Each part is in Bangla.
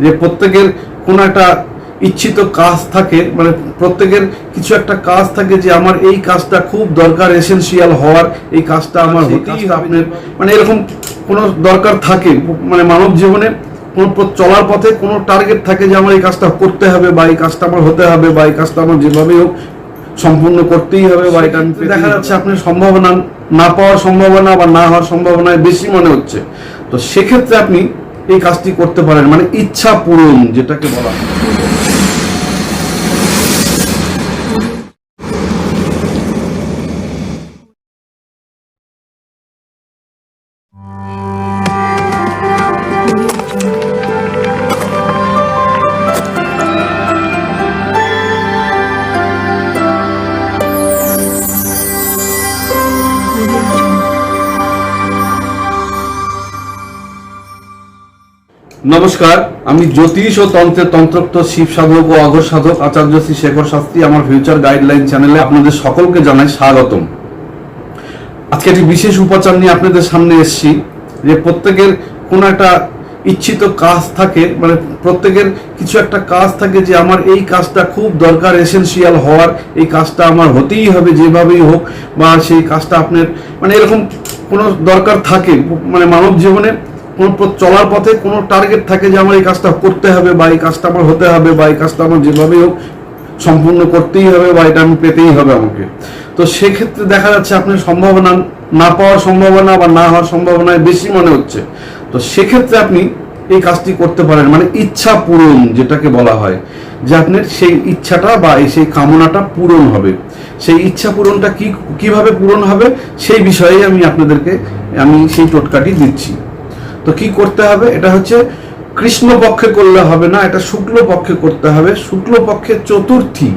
যে প্রত্যেকের কোনো একটা ইচ্ছিত কাজ থাকে মানে প্রত্যেকের কিছু একটা কাজ থাকে যে আমার এই কাজটা খুব দরকার এসেনশিয়াল হওয়ার এই কাজটা আমার হতেই আপনার মানে এরকম কোনো দরকার থাকে মানে মানব জীবনে কোনো চলার পথে কোনো টার্গেট থাকে যে আমার এই কাজটা করতে হবে বা এই কাজটা আমার হতে হবে বা এই কাজটা আমার যেভাবেই হোক সম্পূর্ণ করতেই হবে বা এটা দেখা যাচ্ছে। আপনার সম্ভাবনা না পাওয়ার সম্ভাবনা বা না হওয়ার সম্ভাবনায় বেশি মনে হচ্ছে। তো সেক্ষেত্রে আপনি এই কাজটি করতে পারেন। মানে ইচ্ছা পূরণ যেটাকে বলা হয়। নমস্কার, আমি জ্যোতিষ ও তন্ত্রের তন্ত্রোক্ত শিব সাধক ও অঘর সাধক আচার্য শ্রী শেখর শাস্ত্রী, আমার ফিউচার গাইডলাইন চ্যানেলে আপনাদের সকলকে জানাই স্বাগতম। আজকে একটি বিশেষ উপাচার নিয়ে আপনাদের সামনে এসেছি, যে প্রত্যেকের কোনো একটা ইচ্ছিত কাজ থাকে মানে প্রত্যেকের কিছু একটা কাজ থাকে যে আমার এই কাজটা খুব দরকার এসেনশিয়াল হওয়ার, এই কাজটা আমার হতেই হবে যেভাবেই হোক, বা সেই কাজটা আপনার মানে এরকম কোনো দরকার থাকে মানে মানব জীবনে কোনো চলার পথে কোনো টার্গেট থাকে যে আমার এই কাজটা করতে হবে বা এই কাজটা আমার হতে হবে বা এই কাজটা আমার যেভাবেই হোক সম্পূর্ণ করতেই হবে বা এটা আমি পেতেই হবে আমাকে। তো সেক্ষেত্রে দেখা যাচ্ছে আপনার সম্ভাবনা না পাওয়ার সম্ভাবনা বা না হওয়ার সম্ভাবনায় বেশি মনে হচ্ছে। তো সেক্ষেত্রে আপনি এই কাজটি করতে পারেন। মানে ইচ্ছা পূরণ যেটাকে বলা হয়, যে আপনার সেই ইচ্ছাটা বা এই সেই কামনাটা পূরণ হবে। সেই ইচ্ছা পূরণটা কি কীভাবে পূরণ হবে সেই বিষয়ে আমি আপনাদেরকে আমি সেই টোটকাটি দিচ্ছি। তো কি করতে হবে? এটা হচ্ছে কৃষ্ণ পক্ষে করলে হবে না, এটা শুক্ল পক্ষে করতে হবে। শুক্ল পক্ষের চতুর্থী।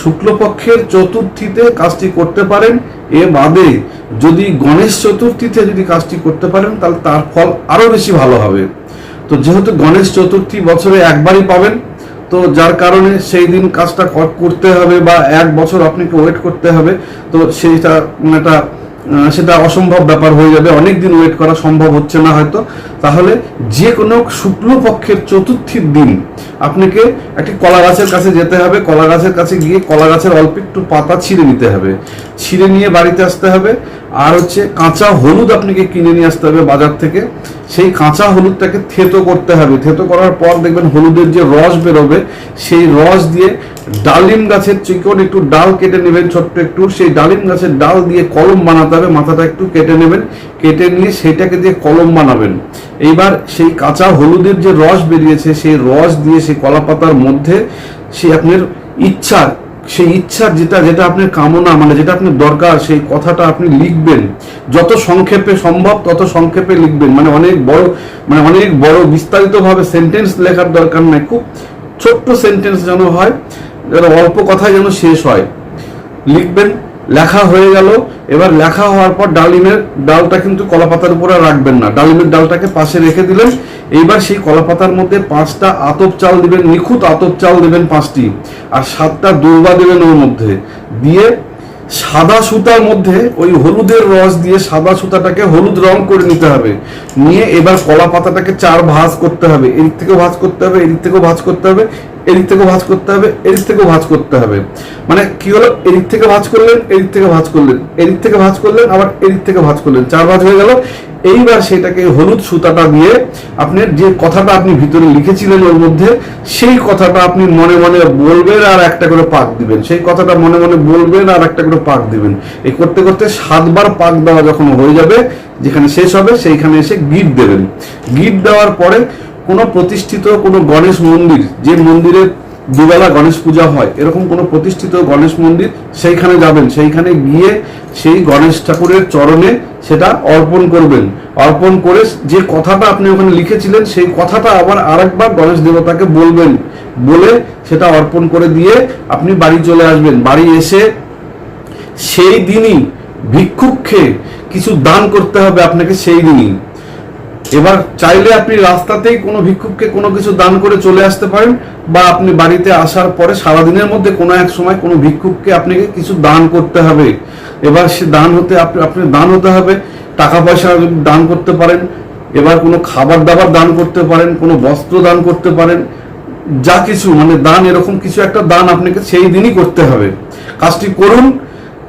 শুক্লপক্ষের চতুর্থীতে কাজটি করতে পারেন। এ বাদে যদি গণেশ চতুর্থীতে যদি কাজটি করতে পারেন, তাহলে তার ফল আরও বেশি ভালো হবে। তো যেহেতু গণেশ চতুর্থী বছরে একবারই পাবেন, তো যার কারণে সেই দিন কাজটা করতে হবে বা এক বছর আপনাকে ওয়েট করতে হবে। তো সেইটা মানে একটা সেটা অসম্ভব ব্যাপার হয়ে যাবে। অনেক দিন ওয়েট করা সম্ভব হচ্ছে না হয়তো। তাহলে যে কোনো শুক্লপক্ষের চতুর্থীর দিন আপনাকে একটি কলা গাছের কাছে যেতে হবে। কলা গাছের কাছে গিয়ে কলা গাছের অল্প একটু পাতা ছিঁড়ে নিতে হবে। ছিঁড়ে নিয়ে বাড়িতে আসতে হবে। আর হচ্ছে কাঁচা হলুদ আপনাকে কিনে নিয়ে আসতে হবে বাজার থেকে। সেই কাঁচা হলুদটাকে থেতো করতে হবে। থেতো করার পর দেখবেন হলুদের যে রস বেরোবে, সেই রস দিয়ে ডালিম গাছের চিকন একটু ডাল কেটে নেবেন, ছোট্ট একটু। সেই ডালিম গাছের ডাল দিয়ে কলম বানাতে হবে, মাথাটা একটু কেটে নেবেন। কেটে নিয়ে সেটাকে দিয়ে কলম বানাবেন। এইবার সেই কাঁচা হলুদের যে রস বেরিয়েছে, সেই রস দিয়ে সেই কলা পাতার মধ্যে সে আপনার ইচ্ছা সেই ইচ্ছার যেটা যেটা আপনার কামনা মানে যেটা আপনার দরকার, সেই কথাটা আপনি লিখবেন। যত সংক্ষেপে সম্ভব, তত সংক্ষেপে লিখবেন। মানে অনেক বড় মানে অনেক বড় বিস্তারিতভাবে সেন্টেন্স লেখার দরকার নাই। খুব ছোট্ট সেন্টেন্স যেন হয়, যেন অল্প কথায় যেন শেষ হয়। লিখবেন লেখা হয়ে গেল। এবার লেখা হওয়ার পর ডালিমের ডালটা কিন্তু কলাপাতার উপরে রাখবেন না। ডালিমের ডালটাকে পাশে রেখে দিলেন। এইবার সেই কলাপাতার মধ্যে পাঁচটা আতপ চাল দিবেন, নিখুঁত আতপ চাল দিবেন পাঁচটি আর সাতটা দুর্বা দেবেন ওর মধ্যে। দিয়ে সাদা সুতার মধ্যে ওই হলুদের রস দিয়ে সাদা সুতাটাকে হলুদ রং করে নিতে হবে। নিয়ে এবার কলা পাতাটাকে চার ভাঁজ করতে হবে। এদিক থেকেও ভাঁজ করতে হবে, এদিক থেকেও ভাঁজ করতে হবে। এদিক থেকেও ভাঁজ করতে হবে, এদিক থেকেও ভাঁজ করতে হবে। মানে কি হলো? এদিক থেকে ভাঁজ করলেন, এদিক থেকে ভাঁজ করলেন, এদিক থেকে ভাঁজ করলেন, আবার এদিক থেকে ভাঁজ করলেন। চার ভাঁজ হয়ে গেল। এইবার সেটাকে হলুদ সুতাটা দিয়ে আপনি যে কথাটা আপনি ভিতরে লিখেছিলেন ওর মধ্যে, সেই কথাটা আপনি মনে মনে বলবেন আর একটা করে পাক দিবেন। সেই কথাটা মনে মনে বলবেন আর একটা করে পাক দিবেন। এই করতে করতে সাতবার পাক দেওয়া যখন হয়ে যাবে, যেখানে শেষ হবে, সেইখানে এসে গিট দেবেন। গিট দেওয়ার পরে কোনো প্রতিষ্ঠিত কোনো গণেশ মন্দির, যে মন্দিরে দুবেলা গণেশ পূজা হয়, এরকম কোনো প্রতিষ্ঠিত গণেশ মন্দির সেইখানে যাবেন। সেইখানে গিয়ে সেই গণেশ ঠাকুরের চরণে সেটা অর্পণ করবেন। অর্পণ করে যে কথাটা আপনি ওখানে লিখেছিলেন, সেই কথাটা আবার আরেকবার গণেশ দেবতাকে বলবেন। বলে সেটা অর্পণ করে দিয়ে আপনি বাড়ি চলে আসবেন। বাড়ি এসে সেই দিনই ভিক্ষুককে কিছু দান করতে হবে আপনাকে সেই দিনই। এবার চাইলে আপনি রাস্তাতেই কোনো ভিক্ষুককে কোনো কিছু দান করে চলে আসতে পারেন, বা আপনি বাড়িতে আসার পরে সারাদিনের মধ্যে কোনো এক সময় কোনো ভিক্ষুককে আপনাকে কিছু দান করতে হবে। এবার সে দান হতে আপনি আপনি দান হতে হবে, টাকা পয়সা দান করতে পারেন, এবার কোনো খাবার দাবার দান করতে পারেন, কোনো বস্ত্র দান করতে পারেন, যা কিছু মানে দান এরকম কিছু একটা দান আপনাকে সেই দিনই করতে হবে। কাজটি করুন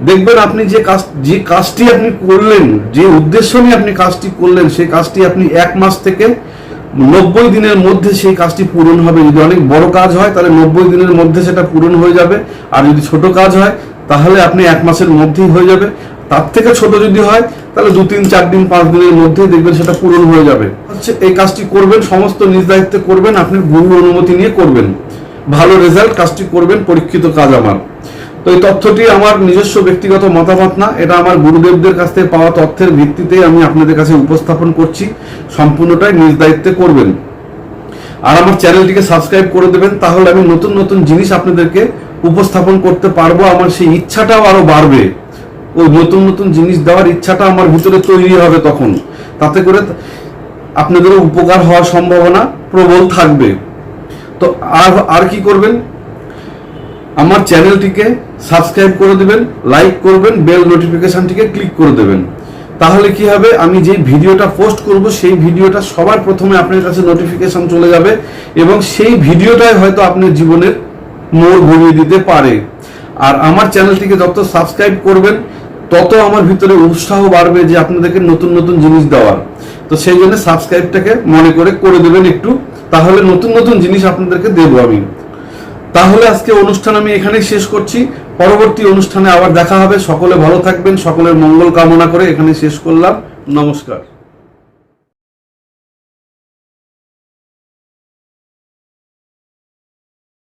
দেখবেন আপনি যে কাজ, যে কাজটি আপনি করলেন, যে উদ্দেশ্য নিয়ে আপনি কাজটি করলেন, সেই কাজটি আপনি এক মাস থেকে নব্বই দিনের মধ্যে সেই কাজটি পূরণ হবে। যদি অনেক বড় কাজ হয়, তাহলে নব্বই দিনের মধ্যে সেটা পূরণ হয়ে যাবে। আর যদি ছোট কাজ হয়, তাহলে আপনি এক মাসের মধ্যেই হয়ে যাবে। তার থেকে ছোট যদি হয়, তাহলে দু তিন, চার দিন, পাঁচ দিনের মধ্যে দেখবেন সেটা পূরণ হয়ে যাবে। হচ্ছে এই কাজটি করবেন, সমস্ত নিজ দায়িত্বে করবেন, আপনি গুরু অনুমতি নিয়ে করবেন। ভালো রেজাল্ট কাজটি করবেন, পরীক্ষিত কাজ আমার। তো এই তথ্যটি আমার নিজস্ব ব্যক্তিগত মতামত না, এটা আমার গুরুদেবদের কাছ থেকে পাওয়া তথ্যের ভিত্তিতে আমি আপনাদের কাছে উপস্থাপন করছি, সম্পূর্ণটাই নিজ দায়িত্বে করবেন। আর আমার চ্যানেলটিকে সাবস্ক্রাইব করে দেবেন, তাহলে আমি নতুন নতুন জিনিস আপনাদেরকে উপস্থাপন করতে পারব, আমার সেই ইচ্ছাটাও আরও বাড়বে। ওই নতুন নতুন জিনিস দেওয়ার ইচ্ছাটা আমার ভিতরে তৈরি হবে তখন। তাতে করে আপনাদেরও উপকার হওয়ার সম্ভাবনা প্রবল থাকবে। তো আর আর কি করবেন? আমার চ্যানেলটিকে সাবস্ক্রাইব করে দেবেন, লাইক করবেন, বেল নোটিফিকেশানটিকে ক্লিক করে দেবেন। তাহলে কি হবে? আমি যে ভিডিওটা পোস্ট করব, সেই ভিডিওটা সবার প্রথমে আপনার কাছে নোটিফিকেশান চলে যাবে এবং সেই ভিডিওটাই হয়তো আপনার জীবনের মোড় ঘুরিয়ে দিতে পারে। আর আমার চ্যানেলটিকে যত সাবস্ক্রাইব করবেন, তত আমার ভিতরে উৎসাহ বাড়বে যে আপনাদেরকে নতুন নতুন জিনিস দেওয়ার। তো সেই জন্য সাবস্ক্রাইবটাকে মনে করে করে দেবেন একটু। তাহলে নতুন নতুন জিনিস আপনাদেরকে দেবো আমি। তাহলে আজকে অনুষ্ঠান আমি এখানেই শেষ করছি। পরবর্তী অনুষ্ঠানে আবার দেখা হবে। সকলে ভালো থাকবেন, সকলের মঙ্গল কামনা করে এখানে শেষ করলাম। নমস্কার।